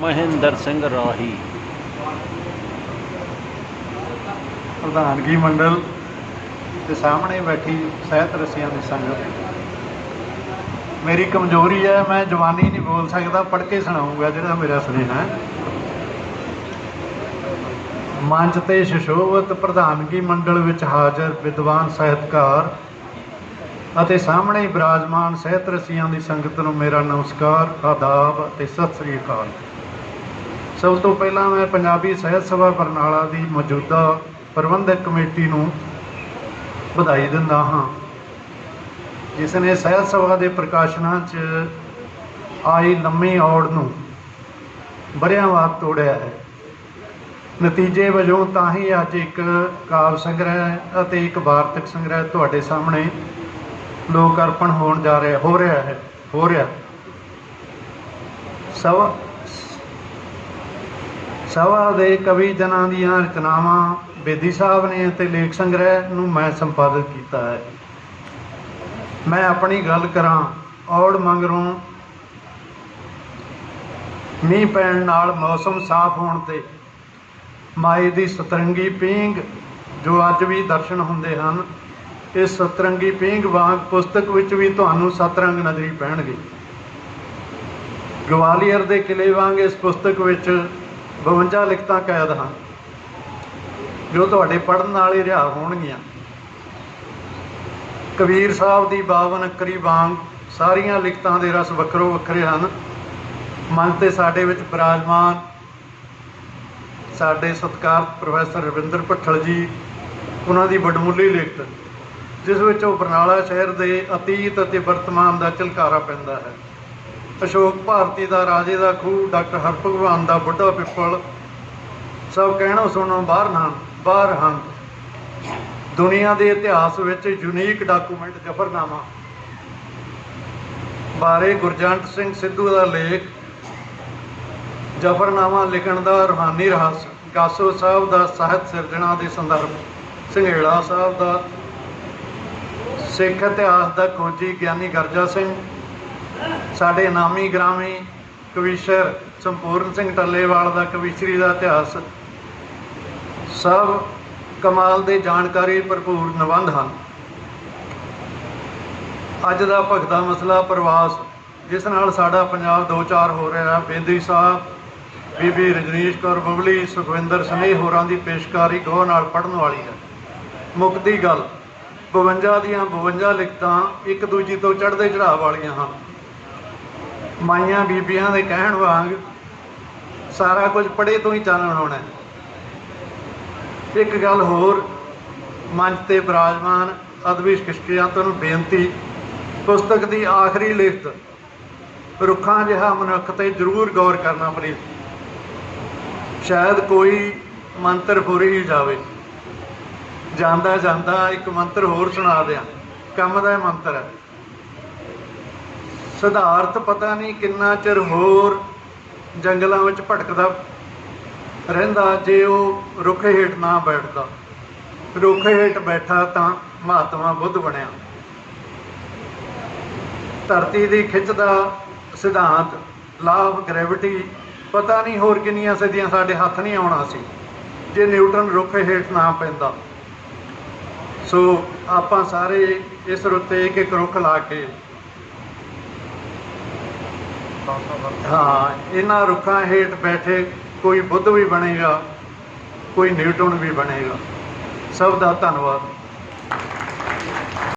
ਮਹਿੰਦਰ ਸਿੰਘ ਰਾਹੀ। ਪ੍ਰਧਾਨਗੀ ਮੰਡਲ ਤੇ ਸਾਹਮਣੇ ਬੈਠੀ ਸਹਿਤ ਰਸੀਆਂ ਦੀ ਸੰਗਤ। ਮੇਰੀ ਕਮਜ਼ੋਰੀ ਹੈ, ਮੈਂ ਜਵਾਨੀ ਨਹੀਂ ਬੋਲ ਸਕਦਾ, ਪੜ੍ਹ ਕੇ ਸੁਣਾਉਂਗਾ ਜਿਹੜਾ ਮੇਰਾ ਸੁਨੇਹਾ ਹੈ। ਮੰਚ ਤੇ ਸ਼ਸ਼ੋਭਤ ਪ੍ਰਧਾਨਗੀ ਮੰਡਲ ਵਿੱਚ ਹਾਜ਼ਰ ਵਿਦਵਾਨ ਸਾਹਿਤਕਾਰ ਅਤੇ ਸਾਹਮਣੇ ਬਿਰਾਜਮਾਨ ਸਹਿਤ ਰਸੀਆਂ ਦੀ ਸੰਗਤ ਨੂੰ ਮੇਰਾ ਨਮਸਕਾਰ, ਆਦਾਬ ਅਤੇ ਸਤਿ ਸ੍ਰੀ ਅਕਾਲ। ਸਭ ਤੋਂ ਪਹਿਲਾਂ ਮੈਂ ਪੰਜਾਬੀ ਸਾਹਿਤ ਸਭਾ ਬਰਨਾਲਾ ਦੀ ਮੌਜੂਦਾ ਪ੍ਰਬੰਧਕ ਕਮੇਟੀ ਨੂੰ ਵਧਾਈ ਦਿੰਦਾ ਹਾਂ। ਜਿਸ ਨੇ ਸਾਹਿਤ ਸਭਾ ਦੇ ਪ੍ਰਕਾਸ਼ਨਾਂ 'ਚ ਆਈ ਲੰਮੀ ਔੜ ਨੂੰ ਬਰਿਆਂ ਬਾਅਦ ਤੋੜਿਆ ਹੈ। ਨਤੀਜੇ ਵਜੋਂ ਤਾਂ ਹੀ ਅੱਜ ਇੱਕ ਕਾਵ ਸੰਗ੍ਰਹਿ ਅਤੇ ਇੱਕ ਵਾਰਤਕ ਸੰਗ੍ਰਹਿ ਤੁਹਾਡੇ ਸਾਹਮਣੇ ਲੋਕ ਅਰਪਣ ਹੋਣ ਜਾ ਰਿਹਾ, ਹੋ ਰਿਹਾ ਹੈ, ਹੋ ਰਿਹਾ। ਸਭ ਸਭਾ ਦੇ ਕਵੀ ਜਨਾਂ ਦੀਆਂ ਰਚਨਾਵਾਂ ਬੇਦੀ ਸਾਹਿਬ ਨੇ ਅਤੇ ਲੇਖ ਸੰਗ੍ਰਹਿ ਨੂੰ ਮੈਂ ਸੰਪਾਦਿਤ ਕੀਤਾ ਹੈ। ਮੈਂ ਆਪਣੀ ਗੱਲ ਕਰਾਂ, ਔੜ ਮੰਗਰੋਂ ਮੀਂਹ ਪੈਣ ਨਾਲ ਮੌਸਮ ਸਾਫ਼ ਹੋਣ ਤੇ ਮਾਈ ਦੀ ਸਤਰੰਗੀ ਪੀਂਗ ਜੋ ਅੱਜ ਵੀ ਦਰਸ਼ਨ ਹੁੰਦੇ ਹਨ, ਇਸ ਸਤਰੰਗੀ ਪੀਂਗ ਵਾਂਗ ਪੁਸਤਕ ਵਿੱਚ ਵੀ ਤੁਹਾਨੂੰ ਸਤਰੰਗ ਨਜ਼ਰੀ ਪੈਣਗੇ। ਗਵਾਲੀਅਰ ਦੇ ਕਿਲੇ ਵਾਂਗ ਇਸ ਪੁਸਤਕ ਵਿੱਚ 52 ਲਿਖਤਾਂ ਕੈਦ ਹਨ ਜੋ ਤੁਹਾਡੇ ਪੜ੍ਹਨ ਨਾਲ ਹੀ ਰਿਹਾ ਹੋਣਗੀਆਂ। ਕਬੀਰ ਸਾਹਿਬ ਦੀ 52 ਅੱਕਰੀ ਵਾਂਗ ਸਾਰੀਆਂ ਲਿਖਤਾਂ ਦੇ ਰਸ ਵੱਖਰੋ ਵੱਖਰੇ ਹਨ। ਮਨ ਤੇ ਸਾਡੇ ਵਿੱਚ ਬਿਰਾਜਮਾਨ ਸਾਡੇ ਸਤਿਕਾਰ ਪ੍ਰੋਫੈਸਰ ਰਵਿੰਦਰ ਭੱਠਲ ਜੀ, ਉਹਨਾਂ ਦੀ ਬਡਮੁੱਲੀ ਲਿਖਤ, ਜਿਸ ਵਿੱਚ ਉਹ ਬਰਨਾਲਾ ਸ਼ਹਿਰ ਦੇ ਅਤੀਤ ਅਤੇ ਵਰਤਮਾਨ ਦਾ ਝਲਕਾਰਾ ਪੈਂਦਾ ਹੈ। ਅਸ਼ੋਕ ਭਾਰਤੀ ਦਾ, ਰਾਜੇ ਦਾ ਖੂਹ, ਡਾਕਟਰ ਹਰਭਗਵਾਨ ਦਾ ਬੁੱਢਾ ਪਿੱਪਲ। ਸਭ ਕਹਿਣੋ ਸੁਣੋ, ਬਾਹਰ ਹਨ ਬਾਹਰ ਹਨ। ਦੁਨੀਆ ਦੇ ਇਤਿਹਾਸ ਵਿੱਚ ਯੂਨੀਕ ਡਾਕੂਮੈਂਟ ਜਫਰਨਾਮਾ। ਬਾਰੇ ਗੁਰਜੰਟ ਸਿੰਘ ਸਿੱਧੂ ਦਾ ਲੇਖ, ਜਫਰਨਾਮਾ ਲਿਖਣ ਦਾ ਰੂਹਾਨੀ ਰਹੱਸ, ਗਾਸੋ ਸਾਹਿਬ ਦਾ ਸਾਹਿਤ ਸਿਰਜਣਾ ਦੇ ਸੰਦਰਭ, ਸੰਘੇੜਾ ਸਾਹਿਬ ਦਾ ਸਿੱਖ ਇਤਿਹਾਸ ਦਾ ਖੋਜੀ ਗਿਆਨੀ ਗਰਜਾ ਸਿੰਘ ਸਾਡੇ ਨਾਮੀ ਗ੍ਰਾਮੀ ਕਵੀਸ਼ਰ ਸੰਪੂਰਨ ਸਿੰਘ ਟੱਲੇਵਾਲ ਦਾ ਕਵੀਸ਼ਰੀ ਦਾ ਇਤਿਹਾਸ। ਸਭ ਕਮਾਲ ਦੇ ਜਾਣਕਾਰੀ ਭਰਪੂਰ ਨਿਬੰਧ ਹਨ। ਅੱਜ ਦਾ ਭਗਤਾ ਮਸਲਾ ਪ੍ਰਵਾਸ, ਜਿਸ ਨਾਲ ਸਾਡਾ ਪੰਜਾਬ ਦੋ ਚਾਰ ਹੋ ਰਿਹਾ। ਬੇਦੀ ਸਾਹਿਬ, ਬੀਬੀ ਰਜਨੀਸ਼ ਕੌਰ ਬਬਲੀ, ਸੁਖਵਿੰਦਰ ਸਨੇਹ ਹੋਰਾਂ ਦੀ ਪੇਸ਼ਕਾਰੀ ਗੌਰ ਨਾਲ ਪੜਨ ਵਾਲੀ ਹੈ। ਮੁਕਤੀ ਗੱਲ 52 ਦੀਆਂ 52 ਲਿਖਤਾਂ ਇੱਕ ਦੂਜੀ ਤੋਂ ਚੜ੍ਹਦੇ ਚੜਾਅ ਵਾਲੀਆਂ ਹਨ। ਮਾਈਆਂ ਬੀਬੀਆਂ ਦੇ ਕਹਿਣ ਵਾਂਗ ਸਾਰਾ ਕੁਝ ਪੜੇ ਤੋਂ ਹੀ ਚਾਨਣ ਹੋਣਾ ਇੱਕ ਗੱਲ ਹੋਰ, ਮੰਚ ਤੇ ਬਿਰਾਜਮਾਨ ਅਦਬੀ ਸ਼ਖਸੀਅਤਾਂ ਨੂੰ ਬੇਨਤੀ, ਪੁਸਤਕ ਦੀ ਆਖਰੀ ਲਿਖਤ ਰੁੱਖਾਂ ਜਿਹਾ ਮਨੁੱਖ ਤੇ ਜ਼ਰੂਰ ਗੌਰ ਕਰਨਾ ਪਲੀਜ਼ ਸ਼ਾਇਦ ਕੋਈ ਮੰਤਰ ਫੁਰ ਹੀ ਜਾਵੇ। ਜਾਂਦਾ ਜਾਂਦਾ ਇੱਕ ਮੰਤਰ ਹੋਰ ਸੁਣਾ ਦਿਆਂ। ਕੰਮ ਦਾ ਮੰਤਰ ਹੈ। ਸਿਧਾਰਥ ਪਤਾ ਨਹੀਂ ਕਿੰਨਾ ਚਿਰ ਹੋਰ ਜੰਗਲਾਂ ਵਿੱਚ ਭਟਕਦਾ ਰਹਿੰਦਾ, ਜੇ ਉਹ ਰੁੱਖ ਹੇਠ ਨਾ ਬੈਠਦਾ। ਰੁੱਖ ਹੇਠ ਬੈਠਾ ਤਾਂ ਮਹਾਤਮਾ ਬੁੱਧ ਬਣਿਆ। ਧਰਤੀ ਦੀ ਖਿੱਚ ਦਾ ਸਿਧਾਂਤ ਲਾਭ ਗ੍ਰੈਵਿਟੀ ਪਤਾ ਨਹੀਂ ਹੋਰ ਕਿੰਨੀਆਂ ਸਦੀਆਂ ਸਾਡੇ ਹੱਥ ਨਹੀਂ ਆਉਣਾ ਸੀ, ਜੇ ਨਿਊਟਨ ਰੁੱਖ ਹੇਠ ਨਾ ਪੈਂਦਾ। ਸੋ ਆਪਾਂ ਸਾਰੇ ਇਸ ਰੁੱਤੇ ਇੱਕ ਇੱਕ ਰੁੱਖ ਲਾ ਕੇ ਹਾਂ, ਇਹਨਾਂ ਰੁੱਖਾਂ ਹੇਠ ਬੈਠੇ ਕੋਈ ਬੁੱਧ ਵੀ ਬਣੇਗਾ, ਕੋਈ ਨਿਊਟਨ ਵੀ ਬਣੇਗਾ। ਸਭ ਦਾ ਧੰਨਵਾਦ।